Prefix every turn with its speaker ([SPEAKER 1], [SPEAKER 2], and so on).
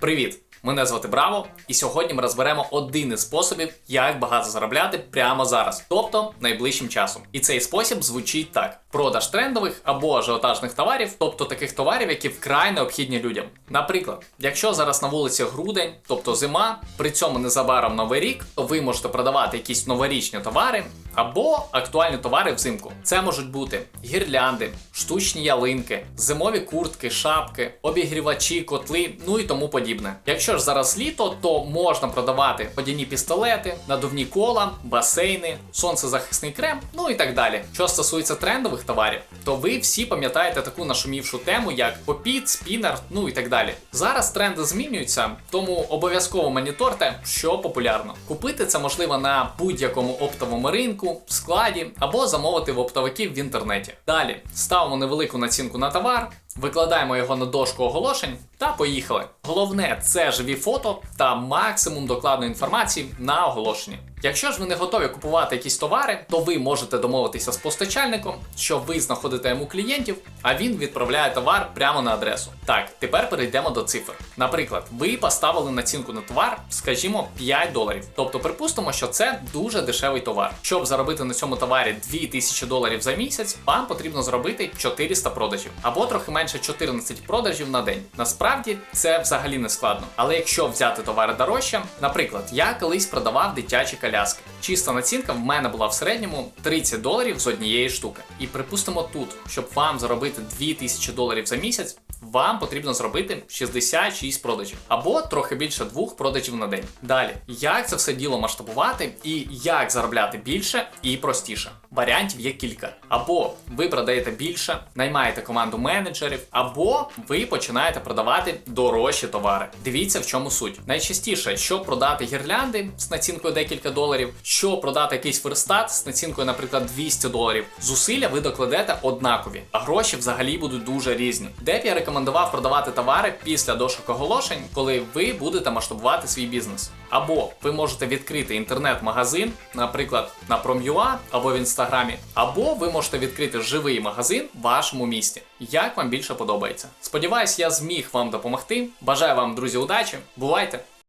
[SPEAKER 1] Привіт! Мене звати Браво, і сьогодні ми розберемо один із способів, як багато заробляти прямо зараз, тобто найближчим часом. І цей спосіб звучить так: продаж трендових або ажіотажних товарів, тобто таких товарів, які вкрай необхідні людям. Наприклад, якщо зараз на вулиці грудень, тобто зима, при цьому незабаром новий рік, то ви можете продавати якісь новорічні товари або актуальні товари взимку. Це можуть бути гірлянди, штучні ялинки, зимові куртки, шапки, обігрівачі, котли, ну і тому подібне. Якщо ж зараз літо, то можна продавати водяні пістолети, надувні кола, басейни, сонцезахисний крем, ну і так далі. Що стосується трендових товарів, то ви всі пам'ятаєте таку нашумівшу тему, як попіт, спінер, ну і так далі. Зараз тренди змінюються, тому обов'язково моніторте, що популярно. Купити це можливо на будь-якому оптовому ринку, складі або замовити в оптовиків в інтернеті. Далі ставимо невелику націнку на товар. Викладаємо його на дошку оголошень та поїхали. Головне це живі фото та максимум докладної інформації на оголошенні. Якщо ж ви не готові купувати якісь товари, то ви можете домовитися з постачальником, що ви знаходите йому клієнтів, а він відправляє товар прямо на адресу. Так, тепер перейдемо до цифр. Наприклад, ви поставили націнку на товар, скажімо, 5 доларів. Тобто, припустимо, що це дуже дешевий товар. Щоб заробити на цьому товарі 2000 доларів за місяць, вам потрібно зробити 400 продажів або трохи менше 14 продажів на день. Насправді це взагалі не складно. Але якщо взяти товари дорожче, наприклад, я колись продавав дитячі коляски. Чиста націнка в мене була в середньому 30 доларів з однієї штуки. І припустимо тут, щоб вам заробити 2000 доларів за місяць. Вам потрібно зробити 66 продажів або трохи більше двох продажів на день. Далі, як це все діло масштабувати і як заробляти більше і простіше. Варіантів є кілька. Або ви продаєте більше, наймаєте команду менеджерів, або ви починаєте продавати дорожчі товари. Дивіться, в чому суть. Найчастіше, щоб продати гірлянди з націнкою декілька доларів, щоб продати якийсь верстат з націнкою, наприклад, 200 доларів, зусилля ви докладете однакові, а гроші взагалі будуть дуже різні. Де я рекомендував продавати товари після дошок оголошень, коли ви будете масштабувати свій бізнес. Або ви можете відкрити інтернет-магазин, наприклад, на Prom.ua або в інстаграмі, або ви можете відкрити живий магазин в вашому місті. Як вам більше подобається? Сподіваюсь, я зміг вам допомогти. Бажаю вам, друзі, удачі. Бувайте!